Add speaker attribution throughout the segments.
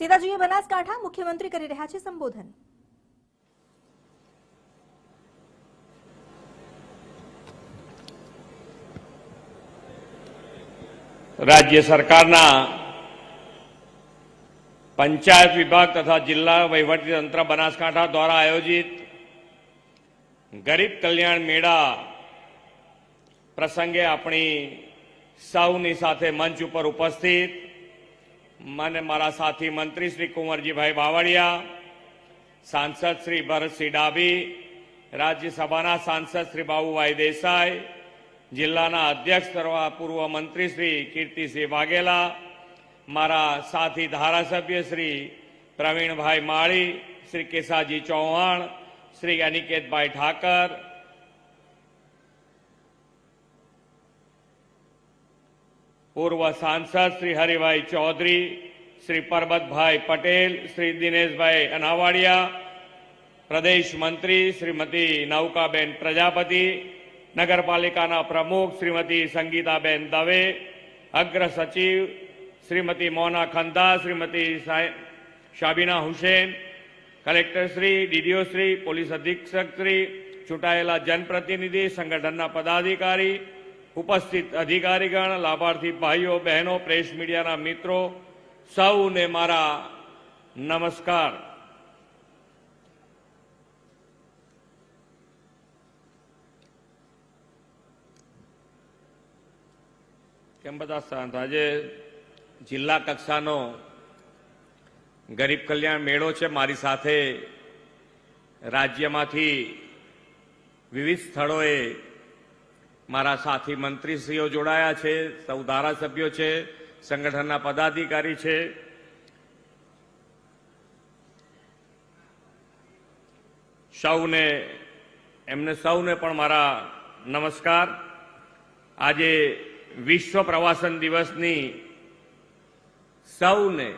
Speaker 1: સીધા જોઈએ બનાસકાંઠા મુખ્યમંત્રી કરી રહ્યા છે સંબોધન.
Speaker 2: રાજ્ય સરકારના પંચાયત વિભાગ તથા જિલ્લા વહીવટી તંત્ર બનાસકાંઠા દ્વારા આયોજિત ગરીબ કલ્યાણ મેળા પ્રસંગે આપણી સૌની સાથે મંચ ઉપર ઉપસ્થિત મને મારા સાથી મંત્રી શ્રી કુંવરજીભાઈ બાવળિયા, સાંસદ શ્રી ભરતસિંહ ડાભી, રાજ્યસભાના સાંસદ શ્રી બાબુભાઈ દેસાઈ, જિલ્લાના અધ્યક્ષ કરવા પૂર્વ મંત્રી શ્રી કીર્તિસિંહ વાઘેલા, મારા સાથી ધારાસભ્ય શ્રી પ્રવીણભાઈ માળી, શ્રી કેસાજી ચૌહાણ, શ્રી અનિકેતભાઈ ઠાકર પૂર્વ સાંસદ શ્રી હરિભાઈ ચૌધરી, શ્રી પરબતભાઈ પટેલ, શ્રી દિનેશભાઈ અનાવાડિયા, પ્રદેશ મંત્રી શ્રીમતી નૌકાબેન પ્રજાપતિ, નગરપાલિકાના પ્રમુખ શ્રીમતી સંગીતાબેન દવે, અગ્ર સચિવ Shrimati Mona Khanda Shrimati Shabina Hussain, collector Shri, DDO Shri, police અધિક્ષક શ્રી, ચૂંટાયેલા જનપ્રતિનિધિ, સંગઠનના પદાધિકારી ઉપસ્થિત અધિકારીગણ, લાભાર્થી ભાઈઓ, બહેનો, પ્રેસ મીડિયાના મિત્રો, સૌને મારા નમસ્કાર. કેમ બધા શાંત? આજે જિલ્લા કક્ષાનો ગરીબ કલ્યાણ મેળો છે. મારી સાથે રાજ્યમાંથી વિવિધ સ્થળોએ મારા સાથી મંત્રીશ્રીઓ જોડાયા છે, સૌ ધારાસભ્યો છે, સંગઠનના પદાધિકારી છે. સૌને, એમને સૌને પણ મારા નમસ્કાર. આજે વિશ્વ પ્રવાસન દિવસની સૌને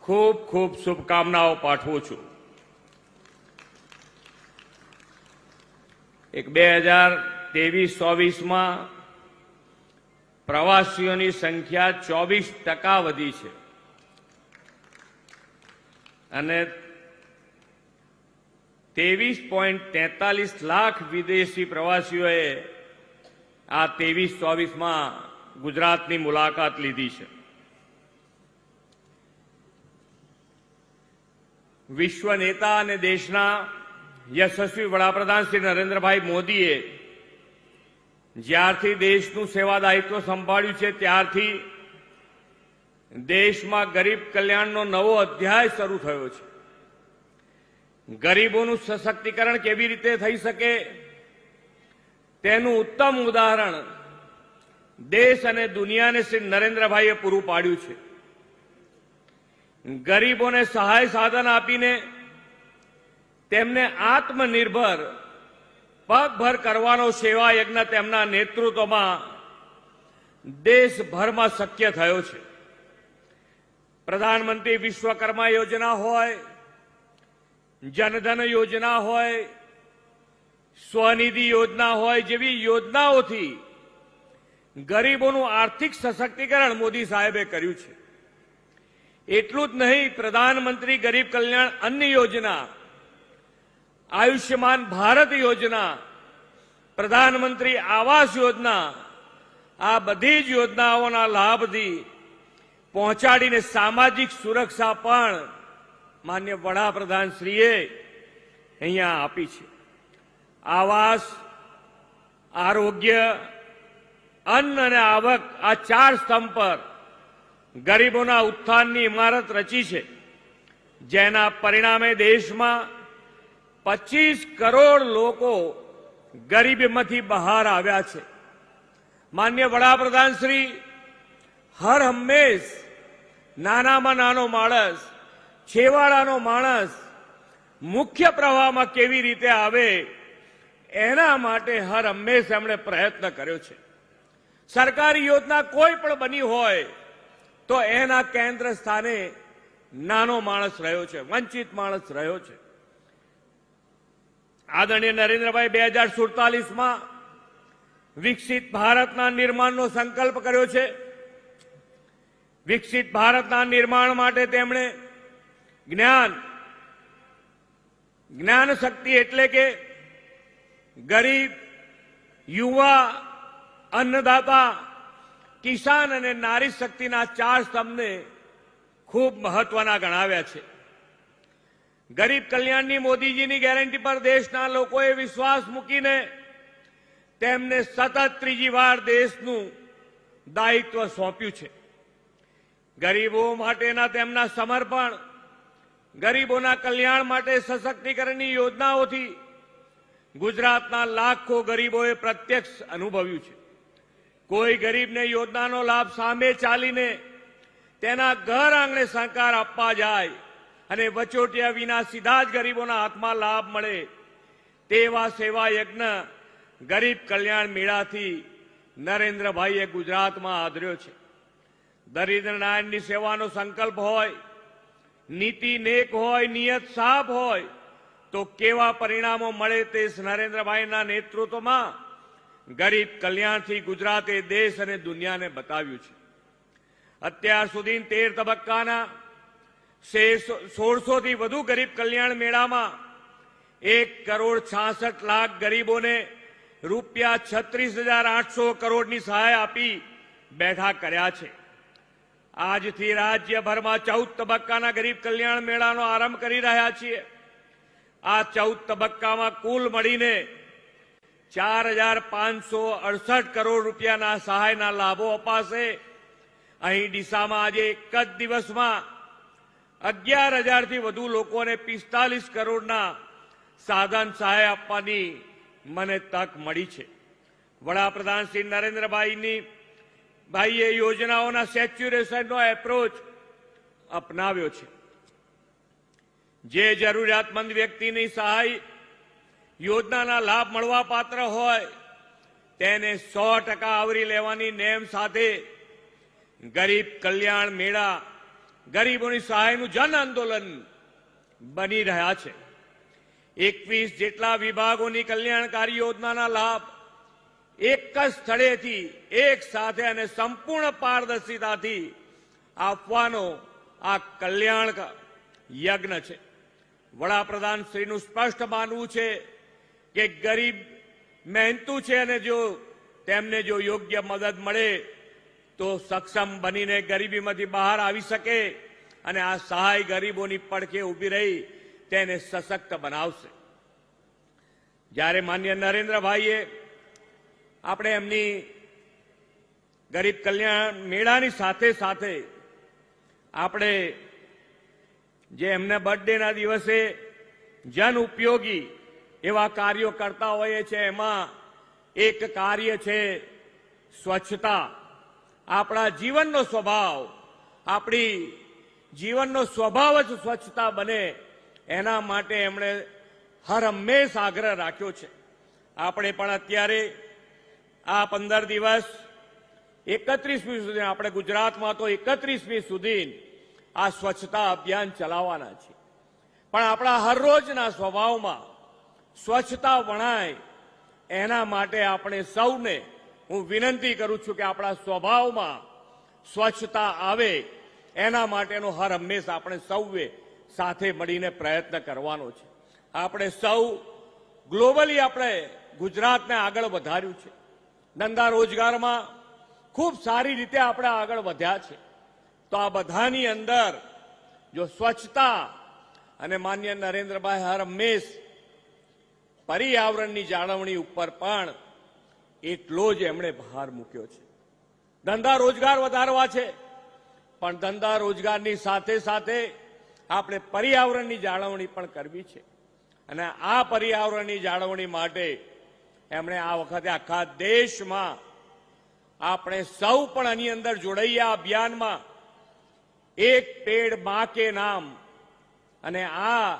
Speaker 2: ખૂબ ખૂબ શુભકામનાઓ પાઠવું છું. એક બે હજાર ત્રેવીસ ચોવીસમાં પ્રવાસીઓની સંખ્યા ચોવીસ ટકા વધી છે. અને ત્રેવીસ પોઈન્ટ તેતાલીસ લાખ વિદેશી પ્રવાસીઓએ આ ત્રેવીસ ચોવીસમાં ગુજરાતની મુલાકાત લીધી છે. વિશ્વ નેતા અને દેશના યશસ્વી વડાપ્રધાન શ્રી નરેન્દ્રભાઈ મોદીએ જ્યારથી દેશનું સેવા દાયિત્વ સંભાળ્યું છે, ત્યારથી દેશમાં ગરીબ કલ્યાણનો નવો અધ્યાય શરૂ થયો છે. ગરીબોનું સશક્તિકરણ કેવી રીતે થઈ શકે? તેનું ઉત્તમ ઉદાહરણ દેશ અને દુનિયાને શ્રી નરેન્દ્રભાઈએ પૂરું પાડ્યું છે. ગરીબોને સહાય સાધન આપીને તેમને આત્મનિર્ભર પગભર કરવાનો સેવા યજ્ઞ તેમના નેતૃત્વમાં દેશભરમાં શક્ય થયો છે. પ્રધાનમંત્રી વિશ્વકર્મા યોજના હોય, જનધન યોજના હોય, સ્વનિધિ યોજના હોય જેવી યોજનાઓથી ગરીબોનું આર્થિક સશક્તિકરણ મોદી સાહેબે કર્યું છે. એટલું જ નહીં, પ્રધાનમંત્રી ગરીબ કલ્યાણ અન્ન યોજના આયુષ્યમાન ભારત યોજના, પ્રધાનમંત્રી આવાસ યોજના, આ બધી જ યોજનાઓના લાભથી પહોંચાડીને સામાજિક સુરક્ષા પણ માન્ય વડાપ્રધાન શ્રીએ અહીંયા આપી છે. આવાસ, આરોગ્ય, અન્ન અને આવક આ ચાર સ્તંભ પર ગરીબોના ઉત્થાનની ઇમારત રચી છે. જેના પરિણામે દેશમાં પચીસ કરોડ લોકો ગરીબીમાંથી બહાર આવ્યા છે. માન્ય વડાપ્રધાન શ્રી હર હંમેશ નાનામાં નાનો માણસ, છેવાડાનો માણસ મુખ્ય પ્રવાહમાં કેવી રીતે આવે એના માટે હર હંમેશ એમણે પ્રયત્ન કર્યો છે. સરકારી યોજના કોઈ પણ બની હોય તો એના કેન્દ્ર સ્થાને નાનો માણસ રહ્યો છે, વંચિત માણસ રહ્યો છે. આદરણીય નરેન્દ્રભાઈ, બે હજાર સુડતાલીસમાં વિકસિત ભારતના નિર્માણનો સંકલ્પ કર્યો છે. વિકસિત ભારતના નિર્માણ માટે તેમણે જ્ઞાન જ્ઞાન શક્તિ એટલે કે ગરીબ, યુવા, અન્નદાતા, કિસાન અને નારી શક્તિના ચાર સ્તંભને ખૂબ મહત્વના ગણાવ્યા છે. ગરીબ કલ્યાણની મોદીજીની ગેરંટી પર દેશના લોકોએ વિશ્વાસ મૂકીને તેમને સતત ત્રીજી વાર દેશનું દાયિત્વ સોંપ્યું છે. ગરીબો માટેના તેમના સમર્પણ, ગરીબોના કલ્યાણ માટે સશક્તિકરણની યોજનાઓથી ગુજરાતના લાખો ગરીબોએ પ્રત્યક્ષ અનુભવ્યું છે. કોઈ ગરીબને યોજનાનો લાભ સામે ચાલીને તેના ઘર આંગણે સહકાર આપવા જાય અને વચોટિયા વિના સીધા જ ગરીબોના હાથમાં લાભ મળે તેવા સેવા યજ્ઞ ગરીબ કલ્યાણ મેળાથી નરેન્દ્રભાઈએ ગુજરાતમાં આદર્યો છે. દરિદ્ર નારાયણની સેવાનો સંકલ્પ હોય, નીતિ નેક હોય, નિયત સાફ હોય, તો કેવા પરિણામો મળે તે નરેન્દ્રભાઈના નેતૃત્વમાં ગરીબ કલ્યાણથી ગુજરાતે દેશ અને દુનિયાને બતાવ્યું છે. અત્યાર સુધી તેર તબક્કાના સોળસો થી વધુ ગરીબ કલ્યાણ મેળામાં એક કરોડ છાસઠ લાખ ગરીબોને રૂપિયા છત્રીસ હજાર આઠસો કરોડની સહાય આપી બેઠા કર્યા છે. આજથી રાજ્યભરમાં ચૌદ તબક્કાના ગરીબ કલ્યાણ મેળાનો આરંભ કરી રહ્યા છીએ. આ ચૌદ તબક્કામાં કુલ મળીને ચાર હજાર પાંચસો અડસઠ કરોડ રૂપિયાના સહાયના લાભો અપાશે. અહીં ડીસામાં આજે એક જ દિવસમાં અગિયાર હજારથી વધુ લોકોને પિસ્તાલીસ કરોડના સાધન સહાય આપવાની મને તક મળી છે. વડાપ્રધાન શ્રી નરેન્દ્રભાઈની ભાઈએ યોજનાઓના સેચ્યુરેશનનો એપ્રોચ અપનાવ્યો છે. જે જરૂરિયાતમંદ વ્યક્તિની સહાય યોજનાના લાભ મળવા પાત્ર હોય, તેને સો ટકા આવરી લેવાની નેમ સાથે ગરીબ કલ્યાણ મેળા ગરીબોની સહાયનું જન આંદોલન બની રહ્યા છે. એકવીસ જેટલા વિભાગોની કલ્યાણકારી યોજનાના લાભ એક જ સ્થળેથી એક સાથે અને સંપૂર્ણ પારદર્શિતાથી આપવાનો આ કલ્યાણ યજ્ઞ છે. વડાપ્રધાન શ્રીનું સ્પષ્ટ માનવું છે કે ગરીબ મહેનતુ છે અને જો તેમને જો યોગ્ય મદદ મળે તો સક્ષમ બનીને ગરીબીમાંથી બહાર આવી શકે અને આ સહાય ગરીબોની પડખે ઊભી રહી તેને સશક્ત બનાવશે. જ્યારે માન્ય નરેન્દ્રભાઈએ આપણે એમની ગરીબ કલ્યાણ મેળાની સાથે સાથે આપણે જે એમના બર્થડેના દિવસે જન ઉપયોગી એવા કાર્યો કરતા હોઈએ છીએ, એમાં એક કાર્ય છે સ્વચ્છતા. આપણા જીવનનો સ્વભાવ, આપણી જીવનનો સ્વભાવ જ સ્વચ્છતા બને, એના માટે એમણે હર હંમેશ આગ્રહ રાખ્યો છે. આપણે પણ અત્યારે આ પંદર દિવસ એકત્રીસમી સુધી, આપણે ગુજરાતમાં તો એકત્રીસમી સુધી આ સ્વચ્છતા અભિયાન ચલાવવાના છે. પણ આપણા હરરોજના સ્વભાવમાં સ્વચ્છતા વણાય, એના માટે આપણે સૌને હું વિનંતી કરું છું કે આપણા સ્વભાવમાં સ્વચ્છતા આવે, એના માટેનો હર હંમેશા આપણે સૌએ સાથે મળીને પ્રયત્ન કરવાનો છે. આપણે સૌ ગ્લોબલી આપણે ગુજરાતને આગળ વધાર્યું છે. ધંધા રોજગારમાં ખૂબ સારી રીતે આપણે આગળ વધ્યા છે. તો આ બધાની અંદર જો સ્વચ્છતા અને માન્ય નરેન્દ્રભાઈ હર હંમેશ પર્યાવરણની જાળવણી ઉપર પણ એટલો જ એમણે ભાર મૂક્યો છે. ધંધા રોજગાર વધારવા છે, પણ ધંધા રોજગારની સાથે સાથે આપણે પર્યાવરણની જાળવણી પણ કરવી છે. અને આ પર્યાવરણની જાળવણી માટે એમણે આ વખતે આખા દેશમાં આપણે સૌ પણ આની અંદર જોડાઈએ આ અભિયાનમાં. એક પેડ મા કે નામ અને આ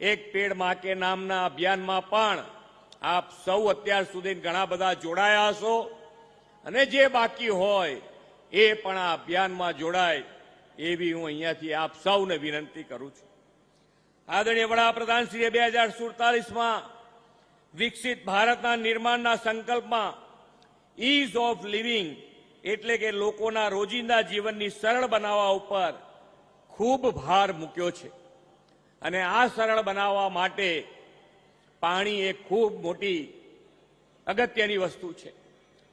Speaker 2: એક પેડ મા કે નામના અભિયાનમાં પણ આપ સૌ અત્યાર સુધી ઘણા બધા જોડાયા હશો. અને જે બાકી હોય, એ પણ આ અભિયાનમાં જોડાય એવી હું અહીંયાથી આપ સૌને વિનંતી કરું છું. આદરણીય વડાપ્રધાન શ્રીએ બે હજાર સુડતાલીસમાં વિકસિત ભારતના નિર્માણના સંકલ્પમાં ઇઝ ઓફ લિવિંગ એટલે કે લોકોના રોજિંદા જીવનની સરળ બનાવવા ઉપર ખૂબ ભાર મૂક્યો છે. અને આ સરળ બનાવવા માટે પાણી એક ખૂબ મોટી અગત્યની વસ્તુ છે.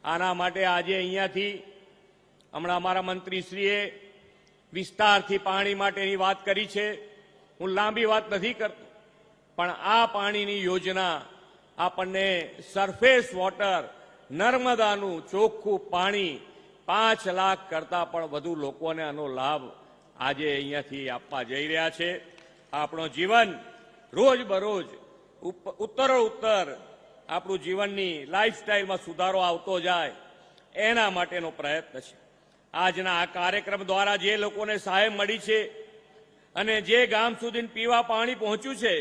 Speaker 2: આના માટે આજે અહીંયાથી હમણાં અમારા મંત્રીશ્રીએ વિસ્તારથી પાણી માટેની વાત કરી છે. હું લાંબી વાત નથી કરતો, પણ આ પાણીની યોજના આપણને સરફેસ વોટર નર્મદાનું ચોખ્ખું પાણી પાંચ લાખ કરતા પણ વધુ લોકોને આનો લાભ આજે અહીંયાથી આપવા જઈ રહ્યા છે. આપણો જીવન રોજ ઉત્તરો ઉત્તર આપણું જીવનની લાઈફસ્ટાઈલમાં સુધારો આવતો જાય, એના માટેનો પ્રયત્ન છે. આજના આ કાર્યક્રમ દ્વારા જે લોકોને સહાય મળી છે અને જે ગામ સુધી પીવા પાણી પહોંચ્યું છે,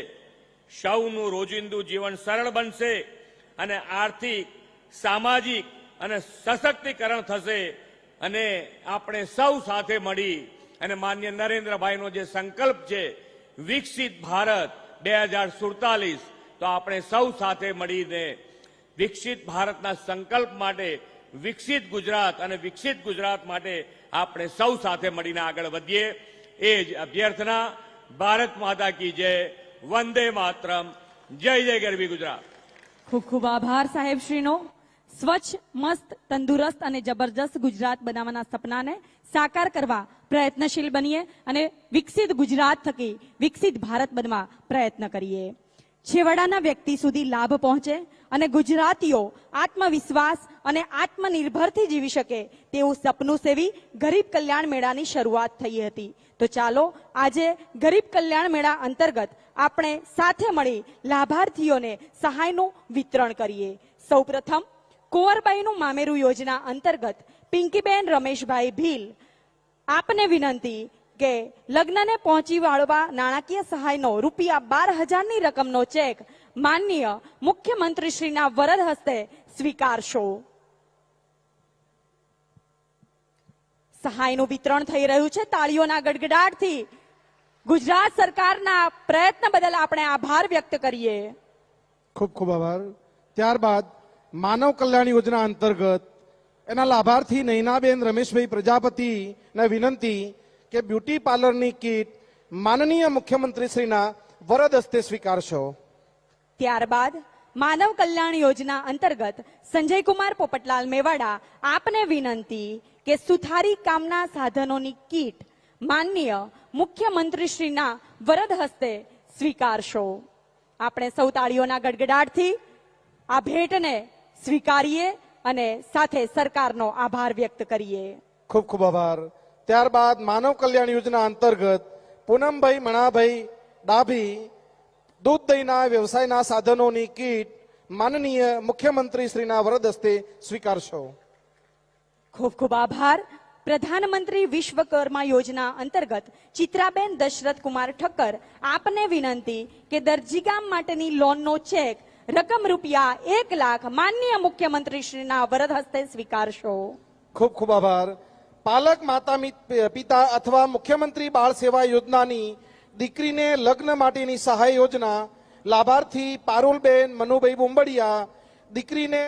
Speaker 2: સૌનું રોજિંદુ જીવન સરળ બનશે અને આર્થિક, સામાજિક અને સશક્તિકરણ થશે અને આપણે સૌ સાથે મળી અને માન્ય નરેન્દ્રભાઈનો જે સંકલ્પ છે, વિકસિત ભારત બે હજાર સુડતાલીસ તો આપણે સૌ સાથે મળીને વિકસિત ભારતના સંકલ્પ માટે, વિકસિત ગુજરાત અને વિકસિત ગુજરાત માટે આપણે સૌ સાથે મળીને આગળ વધીએ. એ જ અભ્યર્થના, ભારત માતા કી જય, વંદે માતરમ, જય જય ગરવી ગુજરાત.
Speaker 3: ખૂબ ખૂબ આભાર સાહેબ શ્રીનો. સ્વચ્છ, મસ્ત, તંદુરસ્ત અને જબરજસ્ત ગુજરાત બનાવવાના સપનાને સાકાર કરવા પ્રયત્નશીલ બનીએ અને વિકસિત ગુજરાત થકી વિકસિત ભારત બનવા પ્રયત્ન કરીએ. છેવાડાના વ્યક્તિ સુધી લાભ પહોંચે અને ગુજરાતીઓ આત્મવિશ્વાસ અને આત્મનિર્ભરથી જીવી શકે તેવું સપનું સેવી ગરીબ કલ્યાણ મેળાની શરૂઆત થઈ હતી. તો ચાલો આજે ગરીબ કલ્યાણ મેળા અંતર્ગત આપણે સાથે મળી લાભાર્થીઓને સહાયનું વિતરણ કરીએ. સૌપ્રથમ કુંવરબાઈનું મામેરું યોજના અંતર્ગત પિંકીબેન રમેશભાઈ ભીલ આપને વિનંતી કે લગ્નને પહોંચી વાળવા નાણાકીય સહાયનો રૂપિયા બાર હજારની રકમનો ચેક માનનીય મુખ્યમંત્રીશ્રીના વરદ હસ્તે સ્વીકારશો. સહાયનું વિતરણ થઈ રહ્યું છે તાળીઓના ગડગડાટથી. ગુજરાત સરકારના પ્રયત્ન બદલ આપણે આભાર વ્યક્ત કરીએ.
Speaker 4: ખૂબ ખૂબ આભાર. ત્યારબાદ માનવ કલ્યાણ યોજના અંતર્ગત એના લાભાર્થી નૈનાબેન રમેશભાઈ પ્રજાપતિને વિનંતી કે બ્યુટી પાર્લરની કીટ માનનીય મુખ્યમંત્રીશ્રીના વરદ હસ્તે સ્વીકારશો.
Speaker 3: ત્યારબાદ માનવ કલ્યાણ યોજના અંતર્ગત સંજયકુમાર પોપટલાલ મેવાડા આપને વિનંતી કે સુથારી કામના સાધનોની કીટ માનનીય મુખ્યમંત્રીશ્રીના વરદ હસ્તે સ્વીકારશો. આપણે સૌ તાળીઓના ગડગડાટથી આ ભેટને સ્વીકારીએ. અને સાથે સરકારનો આભાર વ્યક્ત કરીએ.
Speaker 4: ખૂબ ખૂબ આભાર. ત્યારબાદ માનવ કલ્યાણ યોજના અંતર્ગત પૂનમભાઈ મણાભાઈ ડાભી દૂધ દહીંના વ્યવસાયના સાધનોની કીટ માનનીય મુખ્યમંત્રીશ્રીના વરદ હસ્તે સ્વીકારશો.
Speaker 3: ખૂબ ખૂબ આભાર. પ્રધાનમંત્રી વિશ્વકર્મા યોજના અંતર્ગત ચિત્રાબેન દશરથ કુમાર ઠક્કર આપને વિનંતી કે દરજીગામ માટેની લોનનો ચેક રકમ રૂપિયા એક લાખ માનનીય મુખ્યમંત્રી શ્રીના વરદ હસ્તે સ્વીકારશો.
Speaker 4: ખૂબ ખૂબ આભાર. પાલક માતા પિતા અથવા મુખ્યમંત્રી બાળ સેવા યોજનાની દીકરીને લગ્ન માટેની સહાય યોજના લાભાર્થી પારુલબેન મનુભાઈ બુંબડિયા દીકરીને